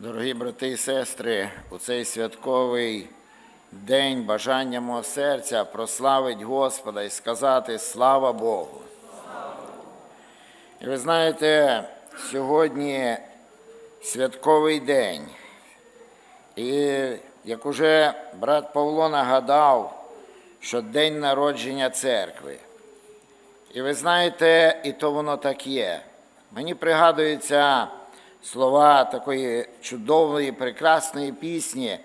Дорогі брати і сестри, у цей святковий день бажання мого серця прославить Господа і сказати слава Богу. І ви знаєте, сьогодні святковий день. І як уже брат Павло нагадав, що день народження церкви. І ви знаєте, і то воно так є. Мені пригадуються слова такої чудової, прекрасної пісні,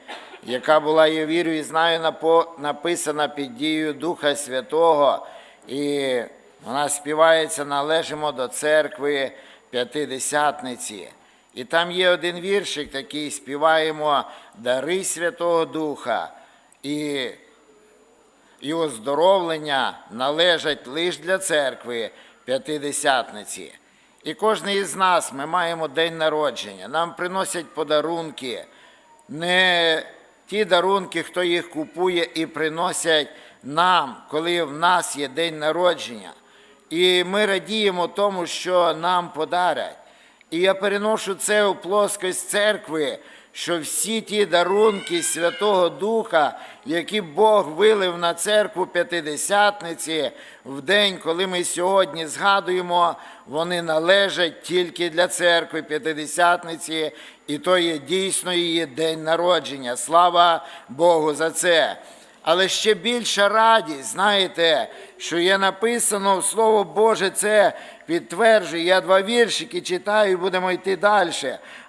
яка була, я вірю і знаю, написана під дією Духа Святого, і вона співається Належимо до церкви П'ятидесятниці. І там є один віршик такий, співаємо Дари Святого Духа. І і оздоровлення належать лише для церкви п'ятидесятниці. І кожен із нас ми маємо день народження. Нам приносять подарунки, не ті дарунки, хто їх купує і приносять нам, коли в нас є день народження. І ми радіємо тому, що нам подарять. І я переношу це у плоскость церкви, що всі ті дарунки Святого Духа, які Бог вилив на церкву П'ятидесятниці в день, коли ми сьогодні згадуємо, вони належать тільки для церкви П'ятидесятниці, і то є дійсно її день народження. Слава Богу за це. Але ще більша радість, знаєте, що є написано в Слово Боже, це підтверджує. Я два віршики читаю і будемо йти далі.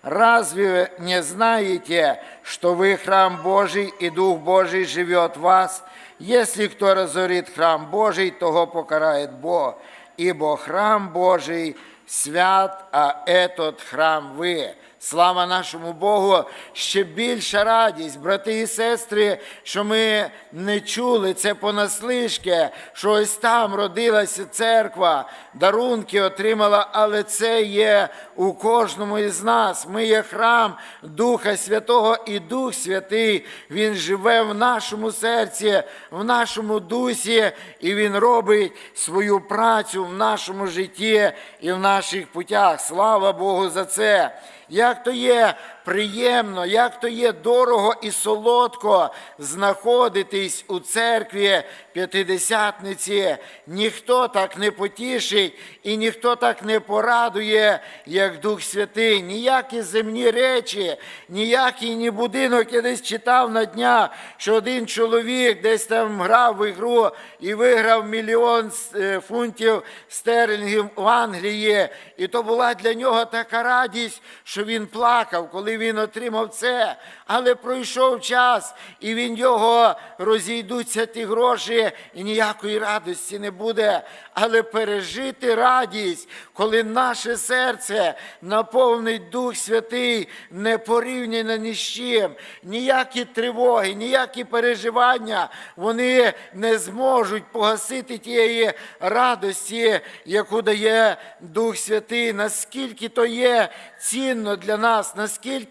Разве вы не знаете, что вы храм Божий, и Дух Божий живет в вас? Если кто разорит храм Божий, того покарает Бог, ибо храм Божий свят, а этот храм ви. Слава нашому Богу, ще більша радість, брати і сестри, що ми не чули це понаслишки, що ось там родилася церква, дарунки отримала, але це є у кожному із нас. Ми є храм Духа Святого і Дух Святий. Він живе в нашому серці, в нашому дусі, і Він робить свою працю в нашому житті і в наших путях. Слава Богу за це! Як то є приємно, як то є дорого і солодко знаходитись у церкві п'ятидесятниці. Ніхто так не потішить і ніхто так не порадує, як Дух Святий. Ніякі земні речі, ніякий ні будинок. Я десь читав на дня, що один чоловік десь там грав в ігру і виграв мільйон е, фунтів стерлінгів в Англії. І то була для нього така радість, що він плакав, коли він отримав це. Але пройшов час, і він його розійдуться ті гроші, і ніякої радості не буде. Але пережити радість, коли наше серце наповнить Дух Святий, не порівняно ні з чим, ніякі тривоги, ніякі переживання, вони не зможуть погасити тієї радості, яку дає Дух Святий, наскільки то є цінно для нас, наскільки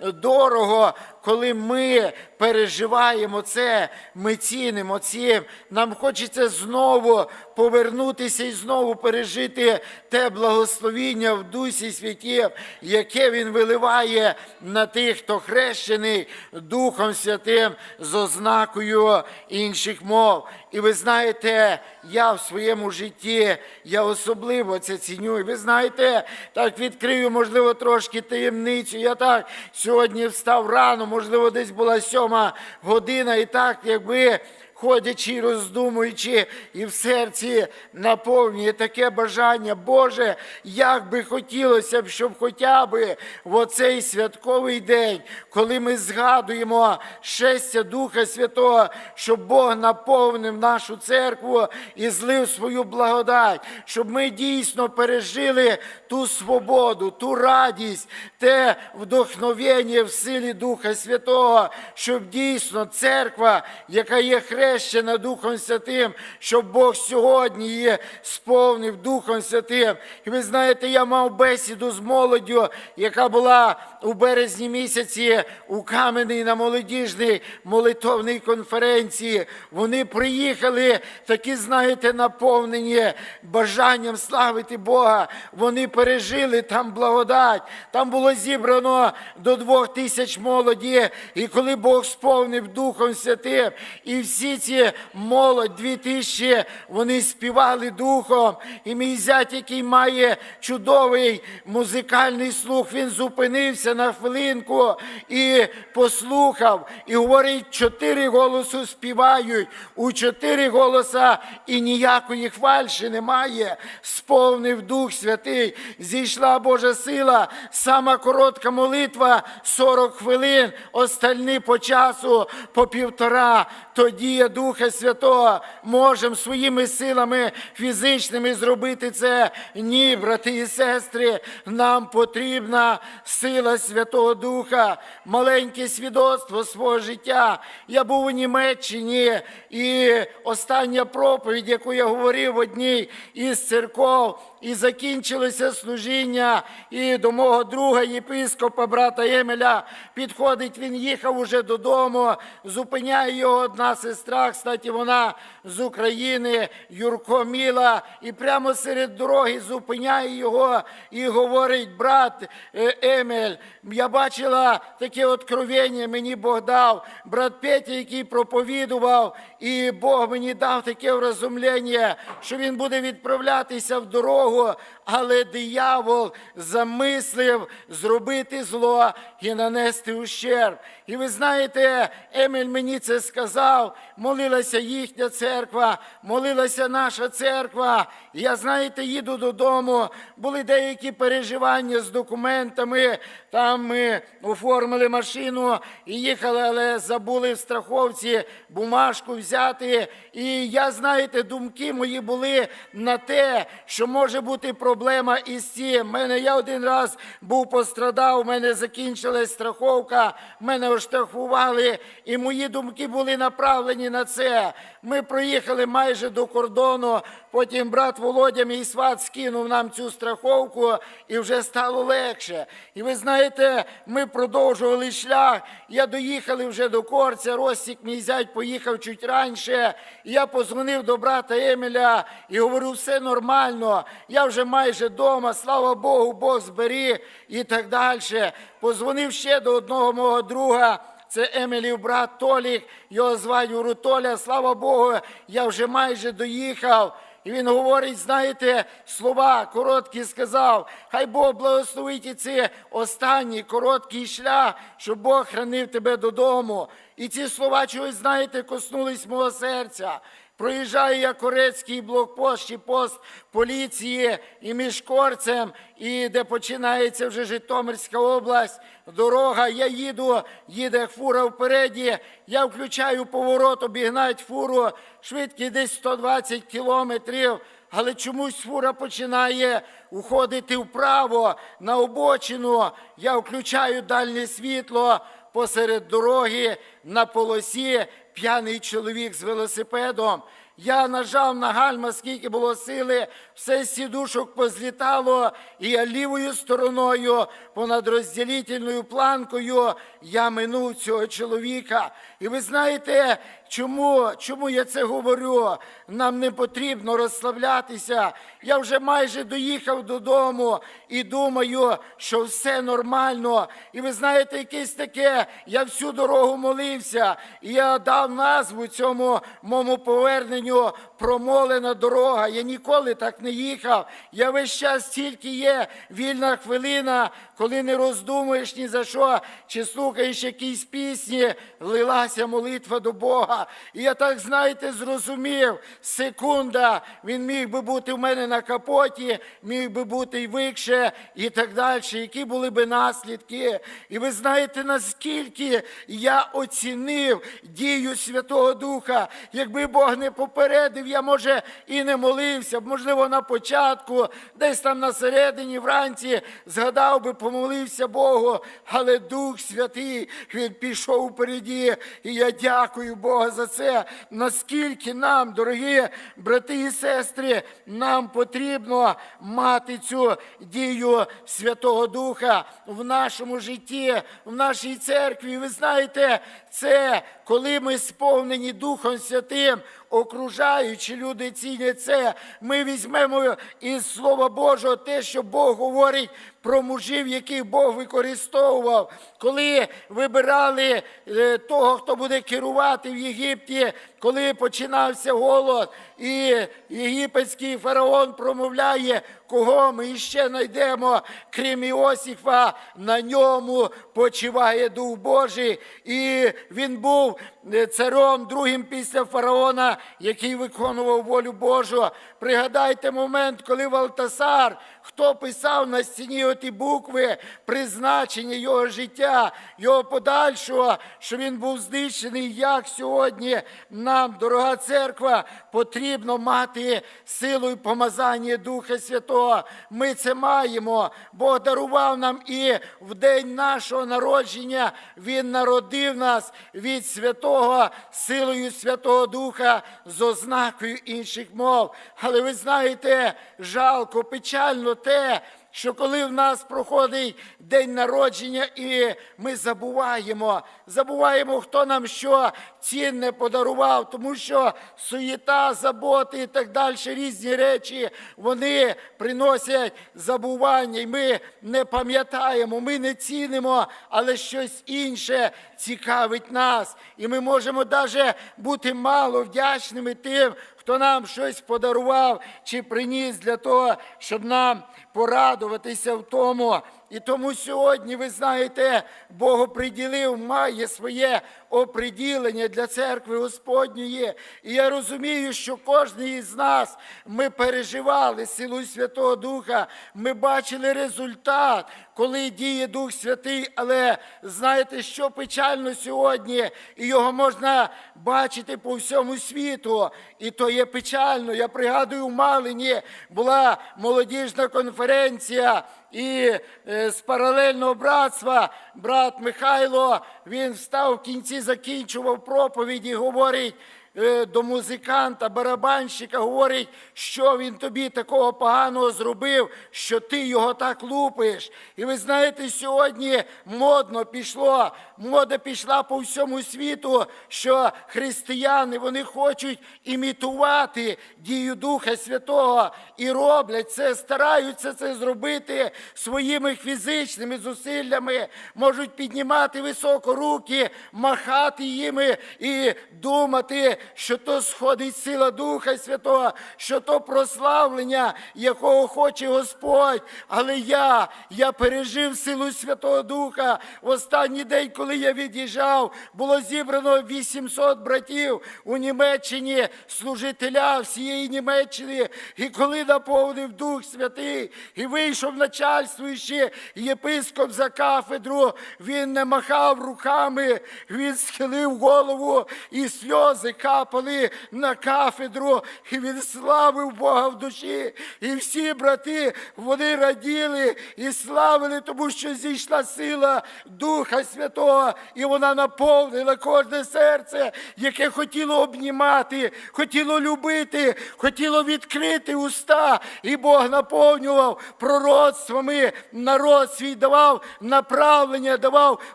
дорого, коли ми переживаємо це, ми цінимо цим. Нам хочеться знову повернутися і знову пережити те благословіння в Дусі Святів, яке Він виливає на тих, хто хрещений Духом Святим з ознакою інших мов. І ви знаєте, я в своєму житті, я особливо це ціню. І ви знаєте, так відкрию, можливо, трошки таємницю. Я так сьогодні встав рано, можливо, десь була сьома година, і так, якби. Ходячи роздумуючи, і в серці наповнює таке бажання, Боже, як би хотілося б, щоб хоча б в оцей святковий день, коли ми згадуємо щастя Духа Святого, щоб Бог наповнив нашу церкву і злив свою благодать, щоб ми дійсно пережили ту свободу, ту радість, те вдохновення в силі Духа Святого, щоб дійсно церква, яка є хрещена, хрещена Духом Святим, щоб Бог сьогодні її сповнив Духом Святим. І ви знаєте, я мав бесіду з молоддю, яка була у березні місяці у Кам'яній на молодіжній молитовній конференції. Вони приїхали, такі, знаєте, наповнені бажанням славити Бога. Вони пережили там благодать. Там було зібрано до двох тисяч молоді. І коли Бог сповнив Духом Святим, і всі ці молодь, дві тисячі, вони співали духом. І мій зять, який має чудовий музикальний слух, він зупинився на хвилинку і послухав, і говорить, чотири голосу співають, у чотири голоса і ніякої хвальші немає. Сповнив Дух Святий, зійшла Божа сила, сама коротка молитва 40 хвилин, остальні по часу, по півтора. Тоді я Духа Святого можемо своїми силами фізичними зробити це. Ні, брати і сестри, нам потрібна сила Святого Духа, маленьке свідоцтво свого життя. Я був у Німеччині, і остання проповідь, яку я говорив в одній із церков, і закінчилося служіння. І до мого друга єпископа, брата Емеля, підходить, він їхав уже додому, зупиняє його одна сестра, кстати, вона з України, Юрко Міла, і прямо серед дороги зупиняє його і говорить, брат е, Емель, я бачила таке откровення, мені Бог дав, брат Петя, який проповідував, і Бог мені дав таке врозумлення, що він буде відправлятися в дорогу, але диявол замислив зробити зло і нанести ущерб. І ви знаєте, Емель мені це сказав, молилася їхня церква, молилася наша церква. Я, знаєте, їду додому, були деякі переживання з документами. Там ми оформили машину і їхали, але забули в страховці бумажку взяти. І я, знаєте, думки мої були на те, що може бути проблема із цим. Мене я один раз був пострадав, у мене закінчилась страховка, мене оштрафували, і мої думки були направлені на це. Ми проїхали майже до кордону. Потім брат Володя, мій сват, скинув нам цю страховку, і вже стало легше. І ви знаєте, ми продовжували шлях. Я доїхали вже до Корця, Ростік, мій зять поїхав чуть раніше. Я позвонив до брата Еміля і говорю, все нормально. Я вже майже вдома, слава Богу, Бог зберіг і так далі. Позвонив ще до одного мого друга. Це Емілів брат Толік, його звать Урутоля. Слава Богу, я вже майже доїхав. І він говорить, знаєте, слова короткі сказав, хай Бог благословить і цей останній короткий шлях, щоб Бог хранив тебе додому. І ці слова чогось, знаєте, коснулись мого серця. Проїжджаю я корецький блокпост чи пост поліції і між Корцем, і де починається вже Житомирська область, дорога. Я їду, їде фура впереді. Я включаю поворот, обігнать фуру, швидкість десь 120 кілометрів. Але чомусь фура починає уходити вправо на обочину. Я включаю дальнє світло посеред дороги на полосі п'яний чоловік з велосипедом. Я нажав на гальма, скільки було сили, все з сідушок позлітало, і я лівою стороною, понад розділительною планкою, я минув цього чоловіка. І ви знаєте, чому, чому я це говорю? Нам не потрібно розслаблятися. Я вже майже доїхав додому і думаю, що все нормально. І ви знаєте, якесь таке, я всю дорогу молився, і я дав назву цьому моєму поверненню промолена дорога. Я ніколи так не їхав. Я весь час тільки є вільна хвилина, коли не роздумуєш ні за що, чи слухаєш якісь пісні, лилася молитва до Бога. І я так, знаєте, зрозумів, секунда, він міг би бути в мене на капоті, міг би бути і викше, і так далі. Які були би наслідки? І ви знаєте, наскільки я оцінив дію Святого Духа, якби Бог не попередив, я може і не молився, можливо, на початку, десь там на середині, вранці, згадав би, помолився Богу, але Дух Святий, він пішов впереді, і я дякую Богу Бога за це, наскільки нам, дорогі брати і сестри, нам потрібно мати цю дію Святого Духа в нашому житті, в нашій церкві. Ви знаєте, це коли ми сповнені Духом Святим, окружаючі люди цінять це. Ми візьмемо із Слова Божого те, що Бог говорить про мужів, яких Бог використовував, коли вибирали е, того, хто буде керувати в Єгипті, коли починався голод, і єгипетський фараон промовляє, кого ми іще знайдемо, крім Іосифа, на ньому почиває Дух Божий. І він був е, царем другим після фараона, який виконував волю Божу. Пригадайте момент, коли Валтасар, хто писав на стіні оті букви, призначення його життя, його подальшого, що він був знищений, як сьогодні нам, дорога церква, потрібно мати силу і помазання Духа Святого. Ми це маємо. Бог дарував нам і в день нашого народження Він народив нас від святого силою Святого Духа з ознакою інших мов. Але ви знаєте, жалко, печально те, що коли в нас проходить день народження, і ми забуваємо, забуваємо, хто нам що цінне подарував, тому що суєта, заботи і так далі, різні речі, вони приносять забування, і ми не пам'ятаємо, ми не цінимо, але щось інше цікавить нас. І ми можемо навіть бути мало вдячними тим, хто нам щось подарував чи приніс для того, щоб нам порадуватися в тому. І тому сьогодні, ви знаєте, Бог приділив, має своє оприділення для церкви Господньої. І я розумію, що кожен із нас ми переживали силу Святого Духа, ми бачили результат, коли діє Дух Святий, але знаєте, що печально сьогодні, і його можна бачити по всьому світу. І то є печально. Я пригадую, в Малині була молодіжна конференція. І е, з паралельного братства брат Михайло він встав в кінці, закінчував проповідь і говорить до музиканта, барабанщика, говорить, що він тобі такого поганого зробив, що ти його так лупиш. І ви знаєте, сьогодні модно пішло, мода пішла по всьому світу, що християни вони хочуть імітувати дію Духа Святого і роблять це, стараються це зробити своїми фізичними зусиллями, можуть піднімати високо руки, махати їми і думати, що то сходить сила Духа Святого, що то прославлення, якого хоче Господь. Але я, я пережив силу Святого Духа в останній день, коли я від'їжджав, було зібрано 800 братів у Німеччині, служителя всієї Німеччини. І коли наповнив Дух Святий і вийшов начальствуючий єпископ за кафедру, він не махав руками, він схилив голову, і сльози капали на кафедру, і він славив Бога в душі. І всі брати вони раділи і славили, тому що зійшла сила Духа Святого, і вона наповнила кожне серце, яке хотіло обнімати, хотіло любити, хотіло відкрити уста. І Бог наповнював пророцтвами, народ свій давав направлення, давав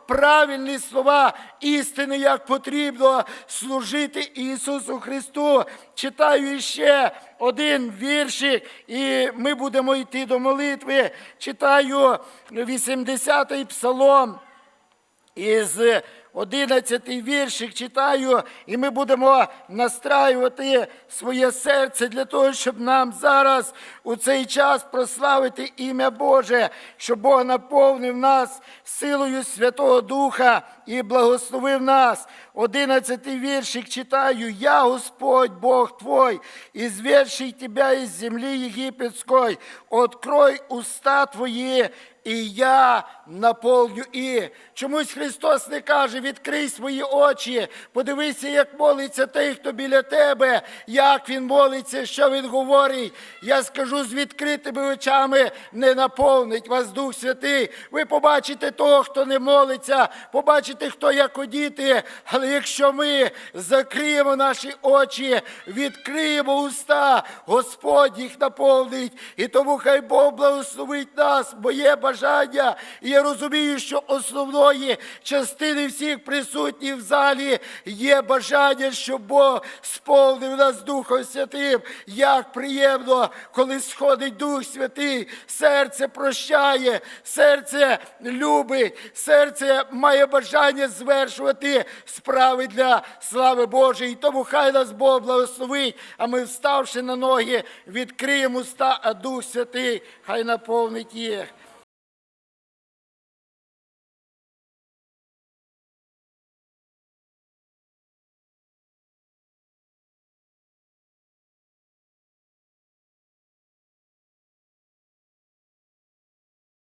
правильні слова істини, як потрібно служити Ісусу Христу. Читаю ще один віршик, і ми будемо йти до молитви. Читаю 80-й псалом із 11 віршик читаю, і ми будемо настраювати своє серце для того, щоб нам зараз у цей час прославити ім'я Боже, щоб Бог наповнив нас силою Святого Духа і благословив нас. 11 віршик читаю, я Господь Бог твой, изведший тебя из земли египетской, открой уста твої, і я наповню і. Чомусь Христос не каже, відкрий свої очі, подивися, як молиться той, хто біля тебе, як він молиться, що він говорить. Я скажу з відкритими очами, не наповнить вас Дух Святий. Ви побачите того, хто не молиться, побачите, хто як одіти. Але якщо ми закриємо наші очі, відкриємо уста, Господь їх наповнить. І тому хай Бог благословить нас, моє бажання. І я розумію, що основної частини всіх присутніх в залі є бажання, щоб Бог сповнив нас Духом Святим. Як приємно, коли сходить Дух Святий, серце прощає, серце любить, серце має бажання звершувати справи для слави Божої. Тому хай нас Бог благословить, а ми, вставши на ноги, відкриємо уста, а Дух Святий, хай наповнить їх.